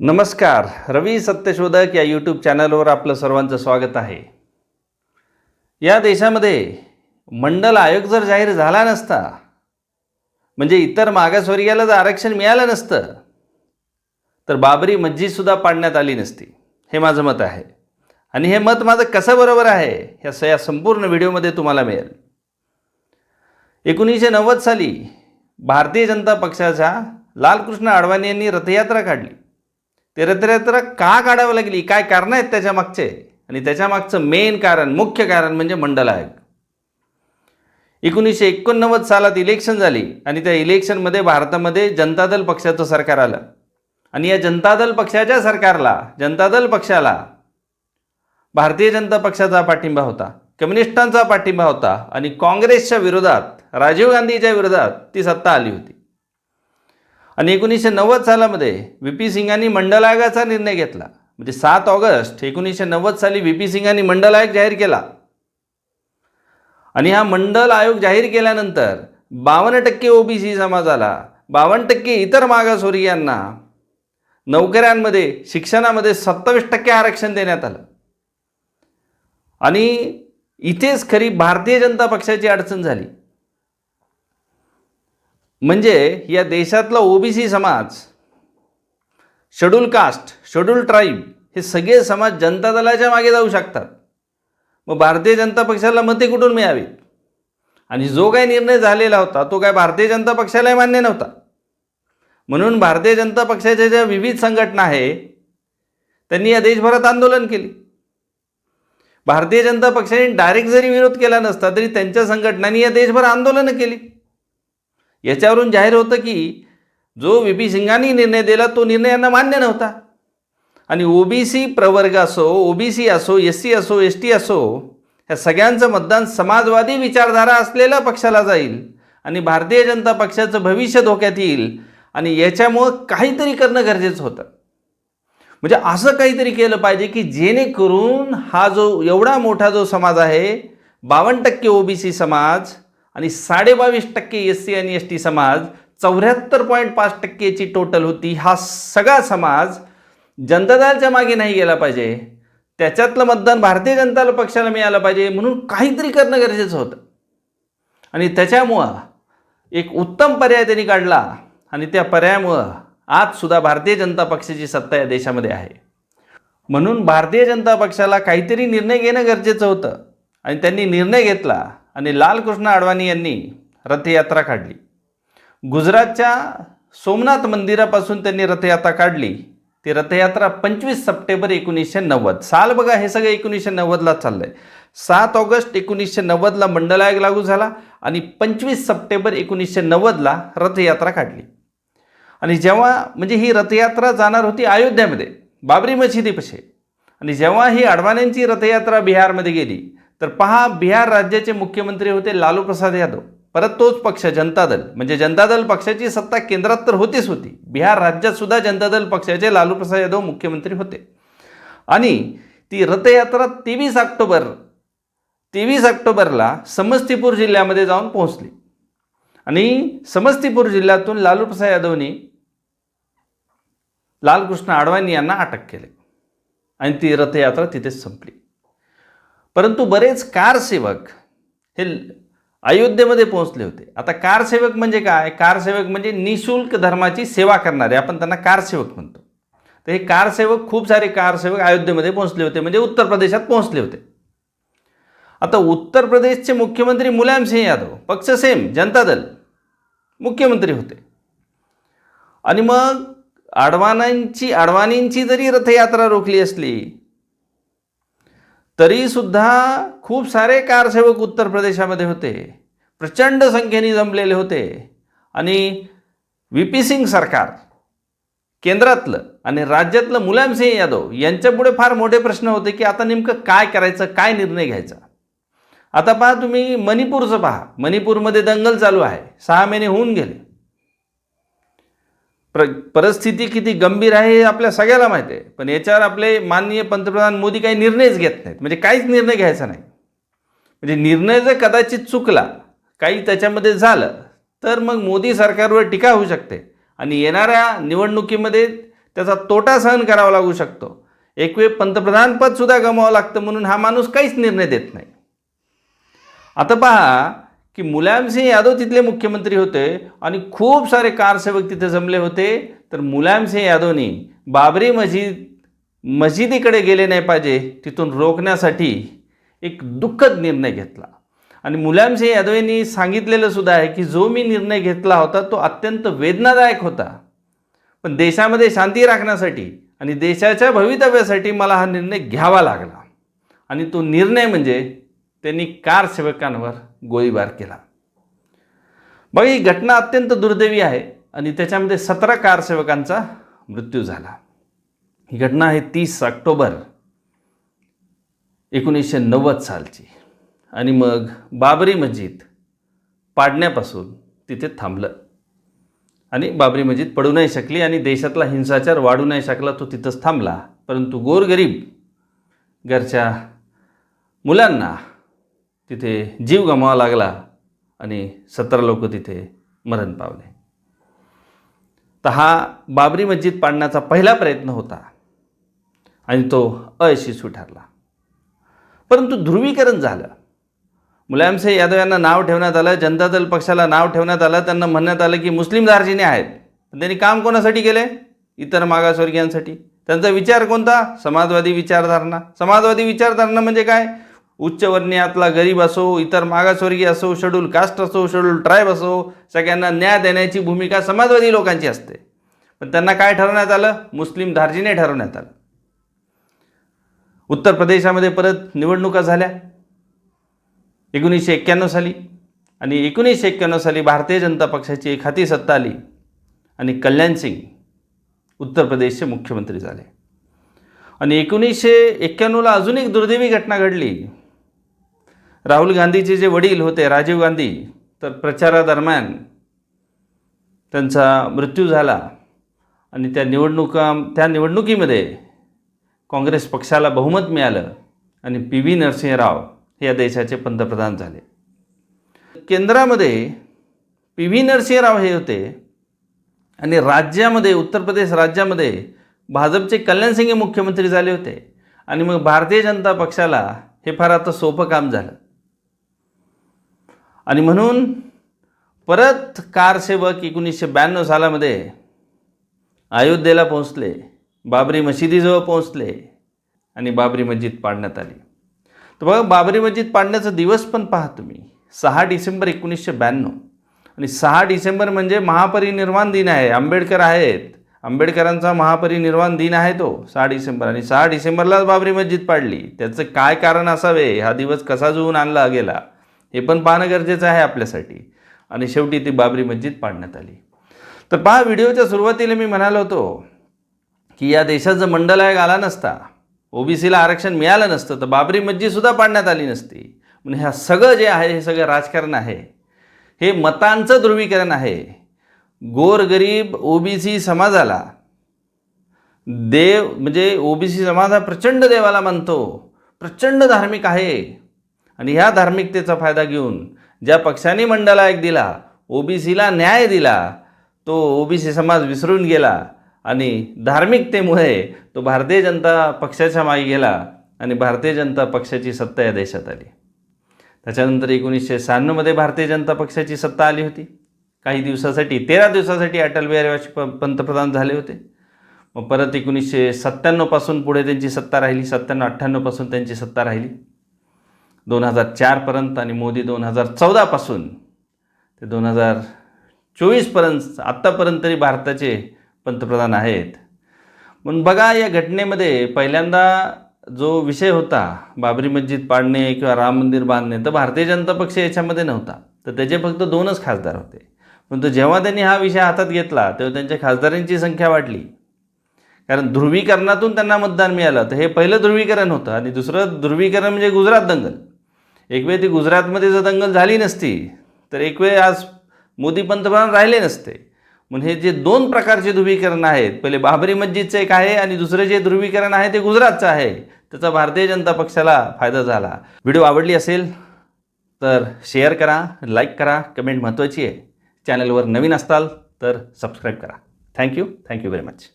नमस्कार रवी सत्यशोधक या यूट्यूब चॅनलवर आपलं सर्वांचं स्वागत आहे. या देशामध्ये मंडल आयोग जर जाहीर झाला नसता म्हणजे इतर मागासवर्गीयाला जर आरक्षण मिळालं नसतं तर बाबरी मस्जिदसुद्धा पाडण्यात आली नसती. हे माझं मत आहे. आणि हे मत माझं कसं बरोबर आहे ह्या स या संपूर्ण व्हिडिओमध्ये तुम्हाला मिळेल. एकोणीसशे नव्वद साली भारतीय जनता पक्षाच्या लालकृष्ण अडवाणी यांनी रथयात्रा काढली. ते का काढावं लागली? काय कारणं आहेत त्याच्या मागचे? आणि त्याच्या मागचं मेन कारण मुख्य कारण म्हणजे मंडल आयोग. एकोणीसशे एकोणनव्वद सालात इलेक्शन झाली आणि त्या इलेक्शनमध्ये भारतामध्ये जनता दल पक्षाचं सरकार आलं. आणि या जनता दल पक्षाच्या सरकारला जनता दल पक्षाला भारतीय जनता पक्षाचा पाठिंबा होता कम्युनिस्टांचा पाठिंबा होता आणि काँग्रेसच्या विरोधात राजीव गांधीच्या विरोधात ती सत्ता आली होती. आणि एकोणीसशे नव्वद सालामध्ये व्ही पी सिंगांनी मंडल आयोगाचा निर्णय घेतला. म्हणजे सात ऑगस्ट एकोणीसशे नव्वद साली व्ही पी सिंगांनी मंडल आयोग जाहीर केला. आणि हा मंडल आयोग जाहीर केल्यानंतर बावन्न टक्के ओबीसी समाजाला बावन्न टक्के इतर मागासवर्गीयांना नोकऱ्यांमध्ये शिक्षणामध्ये सत्तावीस टक्के आरक्षण देण्यात आलं. आणि इथेच खरी भारतीय जनता पक्षाची अडचण झाली. म्हणजे या देशातला ओबीसी समाज शेड्यूल कास्ट शेड्यूल ट्राईब हे सगळे समाज जनता दलाच्या मागे जाऊ शकतात. मग भारतीय जनता पक्षाला मते कुठून मिळावीत? आणि जो काही निर्णय झालेला होता तो काय भारतीय जनता पक्षालाही मान्य नव्हता? म्हणून भारतीय जनता पक्षाच्या ज्या विविध संघटना आहे त्यांनी या देशभरात आंदोलन केली. भारतीय जनता पक्षाने डायरेक्ट जरी विरोध केला नसता तरी त्यांच्या संघटनांनी या देशभर आंदोलनं केली. याच्यावरून जाहीर होतं की जो व्ही पी सिंगांनी निर्णय दिला तो निर्णय यांना मान्य नव्हता. आणि ओबीसी प्रवर्ग असो ओबीसी असो एस सी असो एस टी असो ह्या सगळ्यांचं मतदान समाजवादी विचारधारा असलेल्या पक्षाला जाईल आणि भारतीय जनता पक्षाचं भविष्य धोक्यात येईल आणि याच्यामुळं काहीतरी करणं गरजेचं होतं. म्हणजे असं काहीतरी केलं पाहिजे की जेणेकरून हा जो एवढा मोठा जो समाज आहे बावन्न टक्के ओबीसी समाज आणि साडेबावीस टक्के एस सी आणि एस टी समाज चौऱ्याहत्तर पॉईंट पाच टक्केची टोटल होती. हा सगळा समाज जनता मागे नाही गेला पाहिजे. त्याच्यातलं मतदान भारतीय जनता पक्षाला मिळालं पाहिजे म्हणून काहीतरी करणं गरजेचं होतं. आणि त्याच्यामुळं एक उत्तम पर्याय त्यांनी काढला आणि त्या पर्यायामुळं आजसुद्धा भारतीय जनता पक्षाची सत्ता या देशामध्ये आहे. म्हणून भारतीय जनता पक्षाला काहीतरी निर्णय घेणं गरजेचं होतं. आणि त्यांनी निर्णय घेतला आणि लालकृष्ण अडवाणी यांनी रथयात्रा काढली. गुजरातच्या सोमनाथ मंदिरापासून त्यांनी रथयात्रा काढली. ती रथयात्रा पंचवीस सप्टेंबर एकोणीसशे नव्वद. साल बघा हे सगळं एकोणीसशे नव्वदला चाललं आहे सात ऑगस्ट एकोणीसशे नव्वदला मंडल आयोग लागू झाला आणि पंचवीस सप्टेंबर एकोणीसशे नव्वदला रथयात्रा काढली. आणि जेव्हा म्हणजे ही रथयात्रा जाणार होती अयोध्यामध्ये बाबरी मशिदीपाशी. आणि जेव्हा ही अडवाण्यांची रथयात्रा बिहारमध्ये गेली तर पहा बिहार राज्याचे मुख्यमंत्री होते लालू प्रसाद यादव. परत तोच पक्ष जनता दल. म्हणजे जनता दल पक्षाची सत्ता केंद्रात तर होतीच होती. बिहार राज्यात सुद्धा जनता दल पक्षाचे लालू प्रसाद यादव मुख्यमंत्री होते. आणि ती रथयात्रा तेवीस ऑक्टोबर तेवीस ऑक्टोबरला समस्तीपूर जिल्ह्यामध्ये जाऊन पोहोचली. आणि समस्तीपूर जिल्ह्यातून लालू प्रसाद यादवनी लालकृष्ण आडवाणी यांना अटक केली. आणि ती रथयात्रा तिथेच संपली. परंतु बरेच कारसेवक हे अयोध्येमध्ये पोहोचले होते. आता कारसेवक म्हणजे काय? कारसेवक म्हणजे निशुल्क धर्माची सेवा करणारे. आपण त्यांना कारसेवक म्हणतो. तर हे कारसेवक खूप सारे कारसेवक अयोध्येमध्ये पोहोचले होते. म्हणजे उत्तर प्रदेशात पोहोचले होते. आता उत्तर प्रदेशचे मुख्यमंत्री मुलायम सिंह यादव पक्ष सेम जनता दल मुख्यमंत्री होते. आणि मग अडवाणांची अडवाणींची जरी रथयात्रा रोखली असली तरीसुद्धा खूप सारे कारसेवक उत्तर प्रदेशामध्ये होते. प्रचंड संख्येने जमलेले होते. आणि व्ही पी सिंग सरकार केंद्रातलं आणि राज्यातलं मुलायमसिंह यादव यांच्यापुढे फार मोठे प्रश्न होते की आता नेमकं काय करायचं काय निर्णय घ्यायचा? आता पहा तुम्ही मणिपूरचं पहा. मणिपूरमध्ये दंगल चालू आहे. सहा महिने होऊन गेले. प्र परिस्थिती किती गंभीर आहे हे आपल्या सगळ्याला माहिती आहे. पण याच्यावर आपले माननीय पंतप्रधान मोदी काही निर्णयच घेत नाहीत. म्हणजे काहीच निर्णय घ्यायचा नाही. म्हणजे निर्णय जर कदाचित चुकला काही त्याच्यामध्ये झालं तर मग मोदी सरकारवर टीका होऊ शकते. आणि येणाऱ्या निवडणुकीमध्ये त्याचा तोटा सहन करावा लागू शकतो. एक वेळ पंतप्रधानपदसुद्धा गमावं लागतं म्हणून हा माणूस काहीच निर्णय देत नाही. आता पहा की मुलायमसिंह यादव तिथले मुख्यमंत्री होते आणि खूप सारे कारसेवक तिथे जमले होते तर मुलायमसिंह यादवनी बाबरी मस्जिद मशिदीकडे गेले नाही पाहिजे तिथून रोखण्यासाठी एक दुःखद निर्णय घेतला. आणि मुलायमसिंह यादव यांनी सांगितलेलं सुद्धा आहे की जो मी निर्णय घेतला होता तो अत्यंत वेदनादायक होता. पण देशामध्ये शांती राखण्यासाठी आणि देशाच्या भवितव्यासाठी मला हा निर्णय घ्यावा लागला. आणि तो निर्णय म्हणजे त्यांनी कारसेवकांवर गोळीबार केला. बघा ही घटना अत्यंत दुर्दैवी आहे आणि त्याच्यामध्ये सतरा कारसेवकांचा मृत्यू झाला. ही घटना आहे तीस ऑक्टोबर एकोणीसशे नव्वद सालची. आणि मग बाबरी मस्जिद पाडण्यापासून तिथे थांबलं. आणि बाबरी मस्जिद पडू नाही शकली आणि देशातला हिंसाचार वाढू नाही शकला तो तिथंच थांबला. परंतु गोरगरीब घरच्या मुलांना तिथे जीव गमावा लागला आणि सतरा लोक तिथे मरण पावले. तर हा बाबरी मस्जिद पाडण्याचा पहिला प्रयत्न होता आणि तो अयशस्वी ठरला. परंतु ध्रुवीकरण झालं. मुलायमसिंह यादव यांना नाव ठेवण्यात आलं जनता दल पक्षाला नाव ठेवण्यात आलं त्यांना म्हणण्यात आलं की मुस्लिम दार्जिने आहेत. पण त्यांनी काम कोणासाठी केले? इतर मागासवर्गीयांसाठी. त्यांचा विचार कोणता? समाजवादी विचारधारणा. समाजवादी विचारधारणा म्हणजे काय? उच्चवर्णीयातला गरीब असो इतर मागासवर्गीय असो शेड्यूल कास्ट असो शेड्यूल ट्राईब असो सगळ्यांना न्याय देण्याची भूमिका समाजवादी लोकांची असते. पण त्यांना काय ठरवण्यात आलं? मुस्लिम धार्जिने ठरवण्यात आलं. उत्तर प्रदेशामध्ये परत निवडणुका झाल्या. एकोणीसशे एक्क्याण्णव साली आणि एकोणीसशे एक्क्याण्णव साली भारतीय जनता पक्षाची एक हाती सत्ता आली आणि कल्याण सिंग उत्तर प्रदेशचे मुख्यमंत्री झाले. आणि एकोणीसशे एक्क्याण्णवला अजून एक दुर्दैवी घटना घडली. राहुल गांधीचे जे वडील होते राजीव गांधी तर प्रचारादरम्यान त्यांचा मृत्यू झाला आणि त्या निवडणुका त्या निवडणुकीमध्ये काँग्रेस पक्षाला बहुमत मिळालं आणि पी व्ही नरसिंहराव हे या देशाचे पंतप्रधान झाले. केंद्रामध्ये पी व्ही नरसिंहराव हे होते आणि राज्यामध्ये उत्तर प्रदेश राज्यामध्ये भाजपचे कल्याणसिंग हे मुख्यमंत्री झाले होते. आणि मग भारतीय जनता पक्षाला हे फार आता सोपं काम झालं. आणि म्हणून परत कारसेवक एकोणीसशे ब्याण्णव सालामध्ये अयोध्येला पोहोचले. बाबरी मशिदीजवळ पोहोचले आणि बाबरी मस्जिद पाडण्यात आली. तर बघा बाबरी मस्जिद पाडण्याचा दिवस पण पहा तुम्ही. सहा डिसेंबर एकोणीसशे ब्याण्णव. आणि सहा डिसेंबर म्हणजे महापरिनिर्वाण दिन आहे. आंबेडकर आहेत. आंबेडकरांचा महापरिनिर्वाण दिन आहे तो सहा डिसेंबर. आणि सहा डिसेंबरलाच बाबरी मस्जिद पाडली. त्याचं काय कारण असावे? हा दिवस कसा जुळून आणला गेला? हे पण पाहणं गरजेचं आहे आपल्यासाठी. आणि शेवटी ती बाबरी मस्जिद पाडण्यात आली. तर पहा व्हिडिओच्या सुरुवातीला मी म्हणालो होतो की या देशात जर मंडल आयोग आला नसता ओबीसीला आरक्षण मिळालं नसतं तर बाबरी मस्जिदसुद्धा पाडण्यात आली नसती. म्हणजे ह्या सगळं जे आहे हे सगळं राजकारण आहे. हे मतांचं ध्रुवीकरण आहे. गोरगरीब ओबीसी समाजाला देव म्हणजे ओबीसी समाज हा प्रचंड देवाला मानतो. प्रचंड धार्मिक आहे. आणि ह्या धार्मिकतेचा फायदा घेऊन ज्या पक्षाने मंडळा एक दिला ओबीसीला न्याय दिला तो ओबीसी समाज विसरून गेला आणि धार्मिकतेमुळे तो भारतीय जनता पक्षाच्या मागे गेला आणि भारतीय जनता पक्षाची सत्ता या देशात आली. त्याच्यानंतर एकोणीसशे शहाण्णवमध्ये भारतीय जनता पक्षाची सत्ता आली होती. काही दिवसासाठी तेरा दिवसासाठी अटल बिहारी वाजपेयी पंतप्रधान झाले होते. मग परत एकोणीसशे सत्त्याण्णवपासून पुढे त्यांची सत्ता राहिली सत्त्याण्णव अठ्ठ्याण्णवपासून त्यांची सत्ता राहिली. दोन हजार चारपर्यंत आणि मोदी दोन हजार चौदापासून ते दोन हजार चोवीसपर्यंत आत्तापर्यंत तरी भारताचे पंतप्रधान आहेत. म्हणून बघा या घटनेमध्ये पहिल्यांदा जो विषय होता बाबरी मस्जिद पाडणे किंवा राम मंदिर बांधणे तर भारतीय जनता पक्ष याच्यामध्ये नव्हता. तर त्याचे फक्त दोनच खासदार होते. परंतु जेव्हा त्यांनी हा विषय हातात घेतला तेव्हा त्यांच्या खासदारांची संख्या वाढली. कारण ध्रुवीकरणातून त्यांना मतदान मिळालं. तर हे पहिलं ध्रुवीकरण होतं आणि दुसरं ध्रुवीकरण म्हणजे गुजरात दंगल. एक वेळ ती गुजरातमध्ये जर दंगल झाली नसती तर एक वेळ आज मोदी पंतप्रधान राहिले नसते. म्हणून हे जे दोन प्रकारचे ध्रुवीकरण आहेत पहिले बाबरी मस्जिदचं एक आहे आणि दुसरं जे ध्रुवीकरण आहे ते गुजरातचं आहे. त्याचा भारतीय जनता पक्षाला फायदा झाला. व्हिडिओ आवडली असेल तर शेअर करा लाईक करा कमेंट महत्त्वाची आहे. चॅनलवर नवीन असताल तर सबस्क्राईब करा. Thank you thank you very much.